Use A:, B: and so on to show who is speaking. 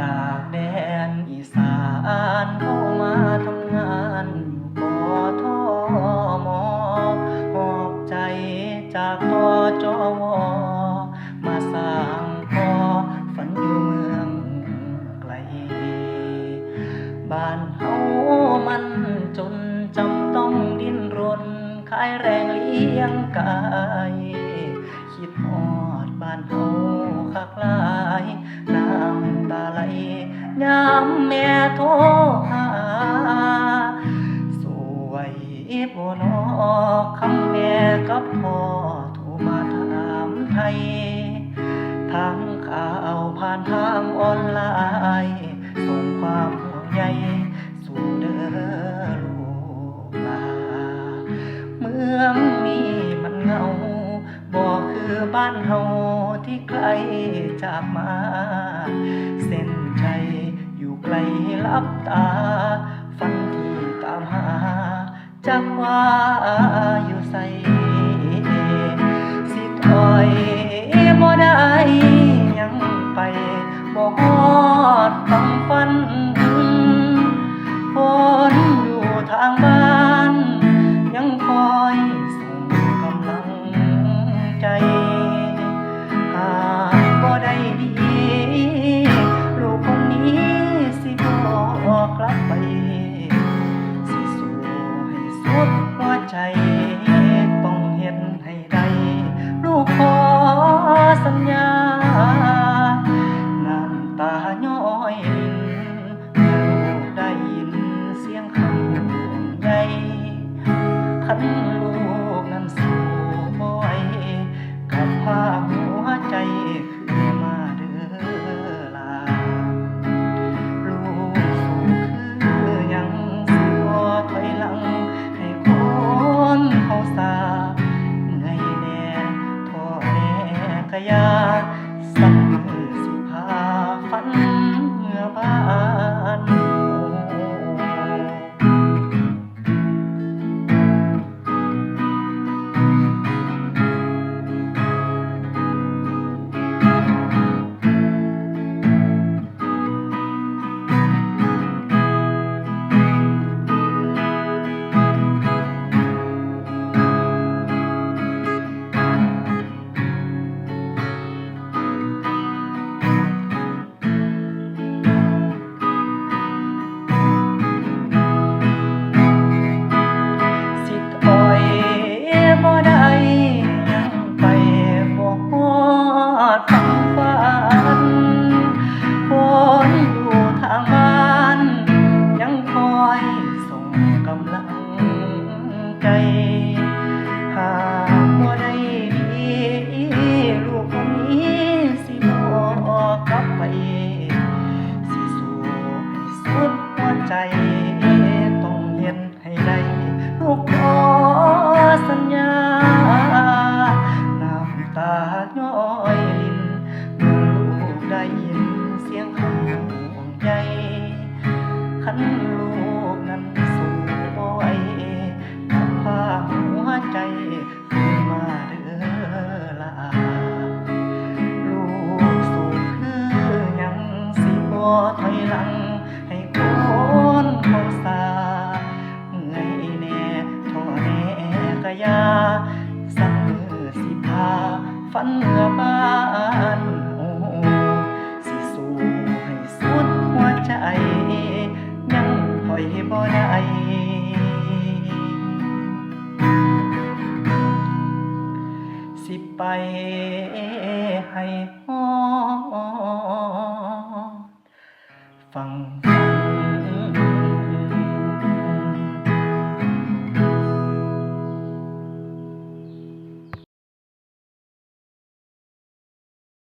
A: จากแดนอีสานเข้ามาทำงานอยู่กอทอมอหอบใจจากกจวมาสร้างพอฝันอยู่เมืองไกล บ้านเฮามันจนจำต้องดิ้นรนขายแรงเลี้ยงกาย คิดฮอดบ้านเฮาคักลายน้ำตาไหล ยามแม่โทรหา สวยบ่นอคำแม่กับพ่อโทรมาถามไทยทางข่าวผ่านทางออนไลน์ส่งความห่วงใยสู่เด้อลูกลาเมืองนี้มันเหงาบ่คือบ้านเฮาที่ไกลจากมา เส้นใจ อยู่ไกลลับตา ฝันที่ตามหา จักว่าอยู่ใส่ ก สิสู้ให้สุดหัวใจต้องเห็นให้ได้ลูกขอสัญญา น้ำตาย้อยลินลูกได้ยิน ถอยหลัง ให้คนเขาสาเมื่อยแน่ท้อแน่กะยา สักมือสิพา ฝันเมื่อบ้านโอ้สิสู้ให้สุดหัวใจ ยังถอยบ่ได้สิไปให้ฮอ 放